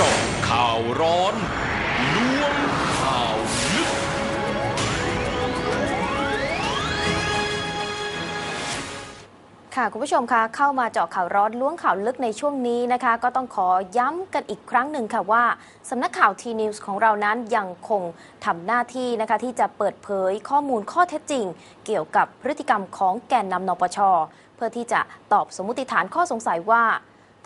จาะข่าวร้อนล้วงข่าวลึก ค่ะคุณผู้ชมคะเข้ามาเจาะข่าวร้อนล้วงข่าวลึกในช่วงนี้นะคะ ก็ต้องขอย้ำกันอีกครั้งหนึ่งค่ะว่าสำนักข่าวทีนิวส์ของเรานั้นยังคงทำหน้าที่นะคะที่จะเปิดเผยข้อมูลข้อเท็จจริง เกี่ยวกับพฤติกรรมของแกนนำนปช เพื่อที่จะตอบสมมติฐานข้อสงสัยว่า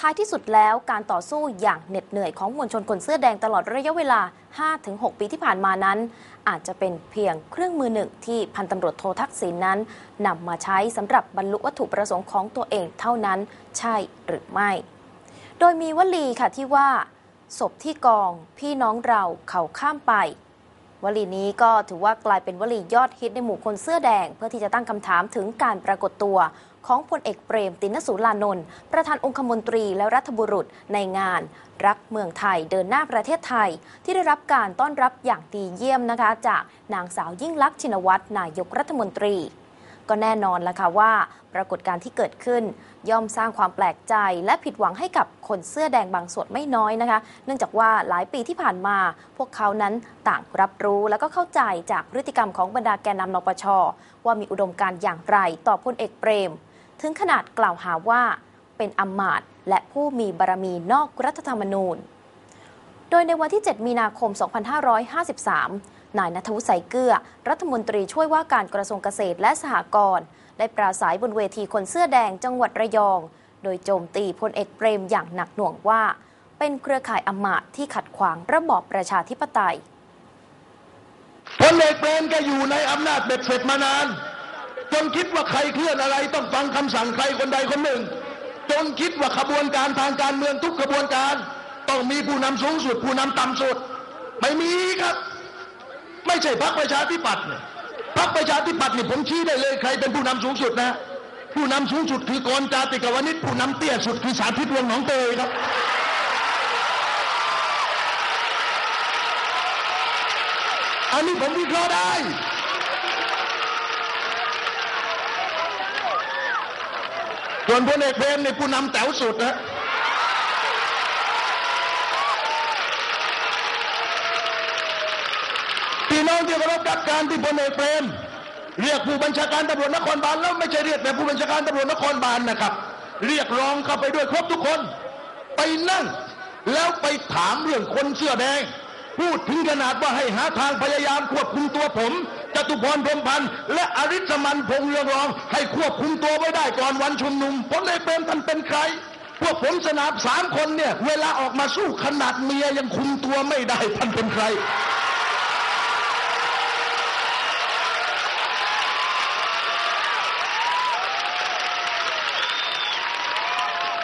ท้ายที่สุดแล้วการต่อสู้อย่างเหน็ดเหนื่อยของมวลชนคนเสื้อแดงตลอดระยะเวลา 5-6 ปีที่ผ่านมานั้น อาจจะเป็นเพียงเครื่องมือหนึ่งที่พันตำรวจโททักษิณนั้นนำมาใช้สำหรับบรรลุวัตถุประสงค์ของตัวเองเท่านั้น ใช่หรือไม่ โดยมีวลีค่ะที่ว่าศพที่กอง พี่น้องเราเขาข้ามไป วลีนี้ก็ถือว่ากลายเป็นวลียอดฮิตในหมู่คนเสื้อแดง เพื่อที่จะตั้งคำถามถึงการปรากฏตัว ของพลเอกเปรมตินสูลานนท์ประธานองคมนตรีและรัฐบุรุษในงาน รักเมืองไทยเดินหน้าประเทศไทย ที่ได้รับการต้อนรับอย่างดีเยี่ยมนะคะ จากนางสาวยิ่งลักษณ์ชินวัตรนายกรัฐมนตรี ก็แน่นอนละค่ะว่า ปรากฏการณ์ที่เกิดขึ้น ย่อมสร้างความแปลกใจ และผิดหวังให้กับคนเสื้อแดงบางส่วนไม่น้อยนะคะ เนื่องจากว่าหลายปีที่ผ่านมา พวกเขานั้นต่างรับรู้และก็เข้าใจจากพฤติกรรมของบรรดาแกนนำนปช ว่ามีอุดมการณ์อย่างไรต่อพลเอกเปรม ถึงขนาดกล่าวหาว่าเป็นอำมาตย์และผู้มีบารมีนอกรัฐธรรมนูญ โดยในวันที่ 7 มีนาคม 2553 นายนัทวุฒิใสเกลือ รัฐมนตรีช่วยว่าการกระทรวงเกษตรและสหกรณ์ได้ปราศัยบนเวทีคนเสื้อแดงจังหวัดระยอง โดยโจมตีพลเอกเปรมอย่างหนักหน่วงว่า เป็นเครือข่ายอมาตย์ที่ขัดขวางระบอบประชาธิปไตยพลเอกเปรมแกอยู่ในอำนาจเบ็ดเสร็จมานานจนคิดว่าใครเคลื่อนอะไรต้องฟังคำสั่งใครคนใดคนหนึ่งจนคิดว่าขบวนการทางการเมืองทุกขบวนการ ต้องมีผู้นำสูงสุด ผู้นำต่ำสุด ไม่มีครับ ไม่ใช่พรรคประชาธิปัตย์เนี่ยพรรคประชาธิปัตย์นี่ผมชี้ได้เลยใครเป็นผู้นำสูงสุดนะ ผู้นำสูงสุดคือกรจาติกาวนิชผู้นำเตี้ยสุดคือสาธิตวงหนองเตยครับอันนี้ผมวิเคราะห์ได้ ส่วนพลเอกเบรมในผู้นำแถวสุดนะพี่น้ องที่เคารพรับการที่พลเอกเบรมเรียกผู้บัญชาการตำรวจนครบาลแล้วไม่ใช่เรียกแต่ผู้บัญชาการตำรวจนครบาลนะครับ เรียกร้องเข้าไปด้วยครบทุกคน ไปนั่ง แล้วไปถามเรื่องคนเสื้อแดง พูดถึงขนาดว่าให้หาทางพยายามควบคุมตัวผมจตุพรพรมพันธ์และอริสมันพงเรืองรอง ให้ควบคุมตัวไว้ได้ก่อนวันชุมนุมพลเอกเปรมท่านเป็นใครพวกผมสนับสามคนเนี่ย เวลาออกมาสู้ขนาดเมียยังคุมตัวไม่ได้ท่านเป็นใคร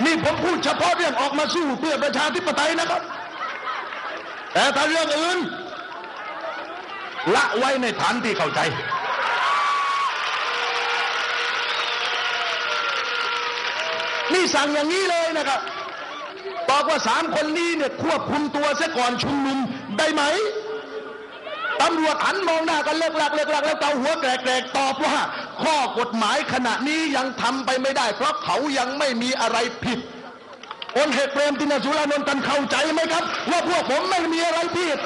นี่ผมพูดเฉพาะเรื่องออกมาสู้เพื่อประชาธิปไตยนะครับ แต่ถ้าเรื่องอื่น ละไว้ในฐานที่เข้าใจ นี่สั่งอย่างนี้เลยนะครับบอกว่าสามคนนี้เนี่ยควบคุมตัวซะก่อนชุมนุมได้ไหมตำรวจหันมองหน้ากันเลิกลักเลิกลักแล้วเกาหัวแกรกๆตอบว่า ข้อกฎหมายขณะนี้ยังทำไปไม่ได้ เพราะเขายังไม่มีอะไรผิดพลเอกเปรมตินสุรานนท์กันเข้าใจไหมครับ ว่าพวกผมไม่มีอะไรผิด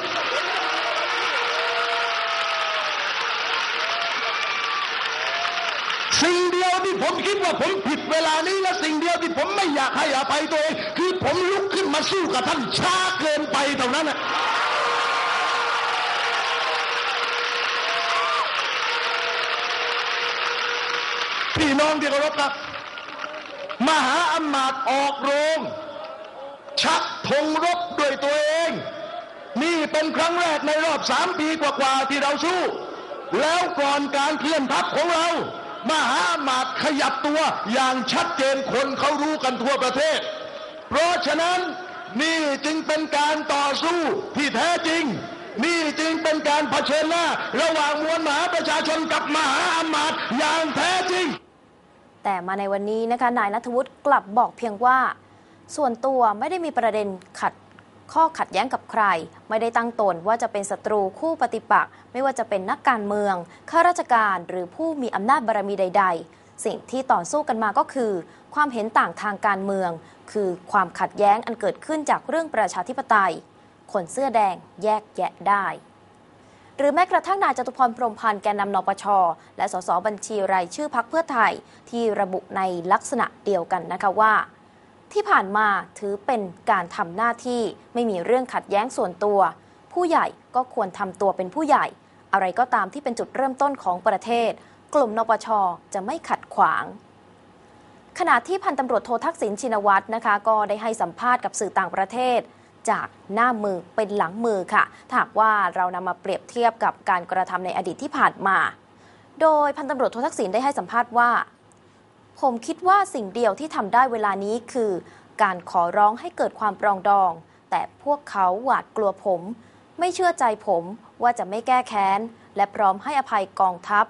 สิ่งเดียวที่ผมคิดว่าผมผิดเวลานี้และสิ่งเดียวที่ผมไม่อยากให้อภัยตัวเองคือผมลุกขึ้นมาสู้กับท่านช้าเกินไปเท่านั้นนะ น้องที่เคารพครับ มหาอำมาตย์ออกโรง ชักธงรบด้วยตัวเอง นี่เป็นครั้งแรกในรอบสามปีกว่าๆที่เราสู้ แล้วก่อนการเคลื่อนทัพของเรา มหาอำมาตย์ขยับตัวอย่างชัดเจนคนเขารู้กันทั่วประเทศ เพราะฉะนั้นนี่จึงเป็นการต่อสู้ที่แท้จริง นี่จึงเป็นการเผชิญหน้า ระหว่างมวลมหาประชาชนกับมหาอำมาตย์อย่างแท้จริง แต่มาในวันนี้นะคะนายนัทวุฒิกลับบอกเพียงว่า ส่วนตัวไม่ได้มีประเด็นขัดข้อขัดแย้งกับใคร ไม่ได้ตั้งตนว่าจะเป็นศัตรูคู่ปฏิปักษ์ไม่ว่าจะเป็นนักการเมืองข้าราชการหรือผู้มีอำนาจบารมีใด ๆ สิ่งที่ต่อสู้กันมาก็คือ ความเห็นต่างทางการเมือง คือความขัดแย้งอันเกิดขึ้นจากเรื่องประชาธิปไตย คนเสื้อแดงแยกแยะได้ หรือแม้กระทั่งนายจตุพรพรมพันธ์แกนนำนปช และสสบัญชีรายชื่อพักเพื่อไทยที่ระบุในลักษณะเดียวกันนะคะว่า ที่ผ่านมาถือเป็นการทำหน้าที่ไม่มีเรื่องขัดแย้งส่วนตัว ผู้ใหญ่ก็ควรทำตัวเป็นผู้ใหญ่ อะไรก็ตามที่เป็นจุดเริ่มต้นของประเทศ กลุ่มนปชจะไม่ขัดขวางขณะที่พันตำรวจโททักษิณชินวัตรนะคะ ก็ได้ให้สัมภาษณ์กับสื่อต่างประเทศ จากหน้ามือเป็นหลังมือค่ะถ้าหากว่าเรานำมาเปรียบเทียบกับการกระทำในอดีตที่ผ่านมา โดยพันตำรวจโททักษิณได้ให้สัมภาษณ์ว่า ผมคิดว่าสิ่งเดียวที่ทำได้เวลานี้คือ การขอร้องให้เกิดความปรองดอง แต่พวกเขาหวาดกลัวผม ไม่เชื่อใจผมว่าจะไม่แก้แค้น และพร้อมให้อภัยกองทัพ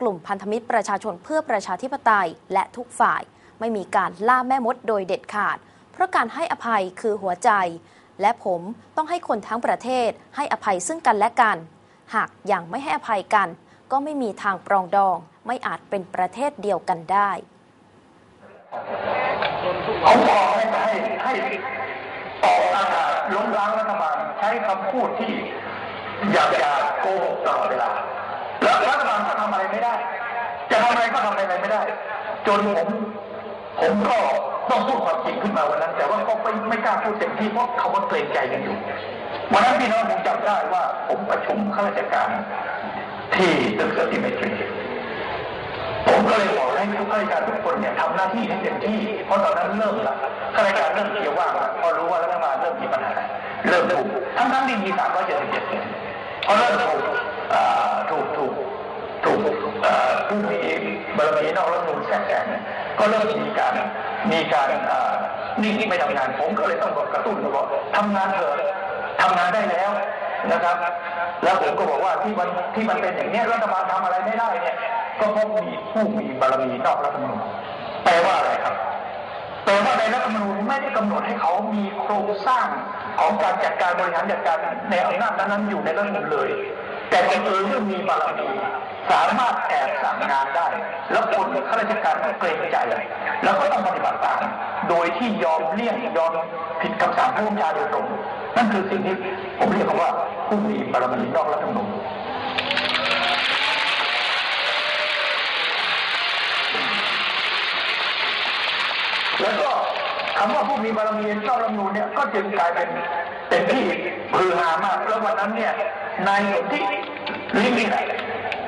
กลุ่มพันธมิตรประชาชนเพื่อประชาธิปไตยและทุกฝ่าย ไม่มีการล่าแม่มดโดยเด็ดขาด เพราะการให้อภัยคือหัวใจ และผมต้องให้คนทั้งประเทศให้อภัยซึ่งกันและกัน หากยังไม่ให้อภัยกัน ก็ไม่มีทางปรองดอง ไม่อาจเป็นประเทศเดียวกันได้ผมบอกให้ให้ให้ต่ออากาศล้มล้างรัฐบาลใช้คำพูดที่อยากจะโกหกตลอดเวลาแล้วรัฐบาลก็ทำอะไรไม่ได้ จะทำอะไรก็ทำอะไรไม่ได้ จนผมผมก็ ต้องพูดความจริงขึ้นมาวันนั้น แต่ว่าก็ไม่ไม่กล้าพูดเต็มที่เพราะเขาก็เกรงใจกันอยู่วันนั้นพี่น้องผมจำได้ว่าผมประชุมข้าราชการ ที่ตึกสติเมตรีผมก็เลยบอกให้ทุกข้าราชการทุกคนเนี่ยทำหน้าที่ให้เต็มที่ เพราะตอนนั้นเริ่มละข้าราชการเริ่มเขียวว่างละพอรู้ว่ารัฐบาลเริ่มมีปัญหาเริ่มถูกทั้งทั้งที่มีสามร้อยเจ็ดสิบเจ็ดเสียงพอเริ่มถูกถูกถูกถูกผู้มีบารมีนอกรัฐมนูญแทรกแซงเนี่ยก็เริ่มมีการ มีการอ่านิ่งไม่ทำงานผมก็เลยต้องกระตุ้นบอกทำงานเถอะทำงานได้แล้วนะครับ แล้วผมก็บอกว่าที่มันที่มันเป็นอย่างนี้รัฐบาลทำอะไรไม่ได้เนี่ยก็เพราะมีผู้มีบารมีนอกรัฐธรรมนูญแปลว่าอะไรครับแปลว่าในรัฐธรรมนูญไม่ได้กำหนดให้เขามีโครงสร้างของการจัดการบริหารจัดการในอำนาจนั้นอยู่ในรัฐธรรมนูญเลย แต่บังเอิญเรื่องมีบารมีสามารถแอบสั่งงานได้ แล้วคนข้าราชการก็เกรงใจ แล้วก็ต้องปฏิบัติตาม โดยที่ยอมเลี่ยงยอมผิดคำสั่งผู้บัญชาโดยตรง นั่นคือสิ่งที่ผมเรียกว่าผู้มีบารมีนอกรัฐธรรมนูญแล้วก็คำว่าผู้มีบารมีเจ้ารัฐธรรมนูญเนี่ยก็จึงกลายเป็น เป็นที่ฮือฮามากแล้ววันนั้นเนี่ยนายสนธิลิมลิไหน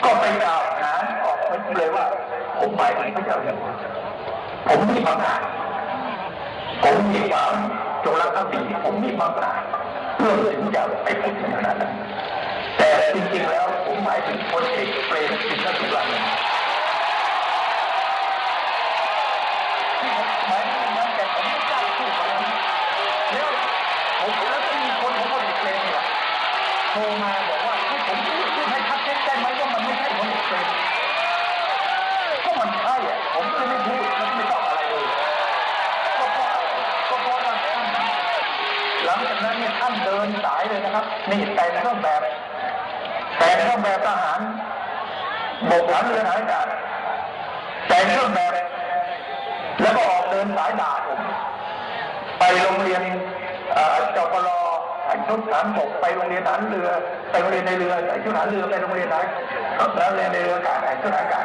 ก็ไปกล่าวหาออกมาเลยว่า ผมหมายถึงพระเจ้าอยู่หัวผมมีบางอาจผมมีความจงรักภักดีผมมีบางอาจเพื่อถึงจะไปพูดถึงขนาดนั้นแต่จริงๆแล้วผมหมายถึงพลเอกเปรมตินสุราน นเดินสายเลยนะครับ นี่แต่งเครื่องแบบ แต่งเครื่องแบบทหารบกหลังเรือหางอากาศแต่งเครื่องแบบ แล้วก็ออกเดินสายด่าผมไปโรงเรียนเอ่อจปรใส่ชุดฐานบกไปโรงเรียนฐานเรือ ไปโรงเรียนในเรือใส่ชุดฐานเรือไปโรงเรียนฐานแล้วเรียนในเรืออากาศใส่ชุดอากาศ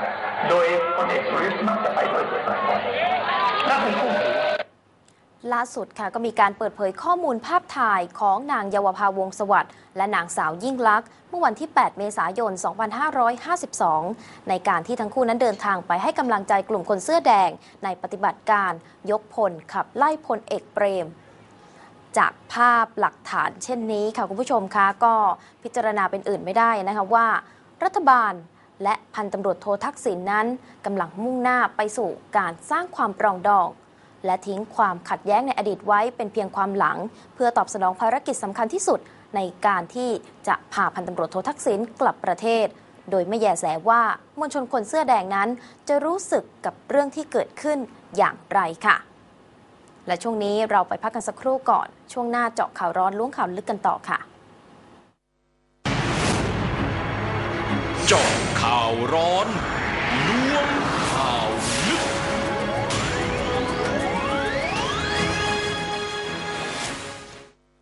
โดยพลเอกสุริยมักจะไปเปิดเผยบ่อยๆนั่นคือคู่ ล่าสุดค่ะก็มีการเปิดเผยข้อมูลภาพถ่ายของนางเยาวภาวงศ์สวัสดิ์และนางสาวยิ่งลักษณ์เมื่อวันที่ 8 เมษายน 2552 ในการที่ทั้งคู่นั้นเดินทางไปให้กำลังใจกลุ่มคนเสื้อแดง ในปฏิบัติการยกพลขับไล่พลเอกเปรมจากภาพหลักฐานเช่นนี้ค่ะคุณผู้ชมคะก็พิจารณาเป็นอื่นไม่ได้นะคะว่า รัฐบาลและพันตำรวจโททักษิณนนั้นกำลังมุ่งหน้าไปสู่การสร้างความปรองดอง และทิ้งความขัดแย้งในอดีตไว้เป็นเพียงความหลัง เพื่อตอบสนองภารกิจสำคัญที่สุดในการที่จะพาพันตำรวจโททักษิณกลับประเทศ โดยไม่แยแสว่ามวลชนคนเสื้อแดงนั้น จะรู้สึกกับเรื่องที่เกิดขึ้นอย่างไรค่ะ และช่วงนี้เราไปพักกันสักครู่ก่อน ช่วงหน้าเจาะข่าวร้อนล้วงข่าวลึกกันต่อค่ะ เจาะข่าวร้อน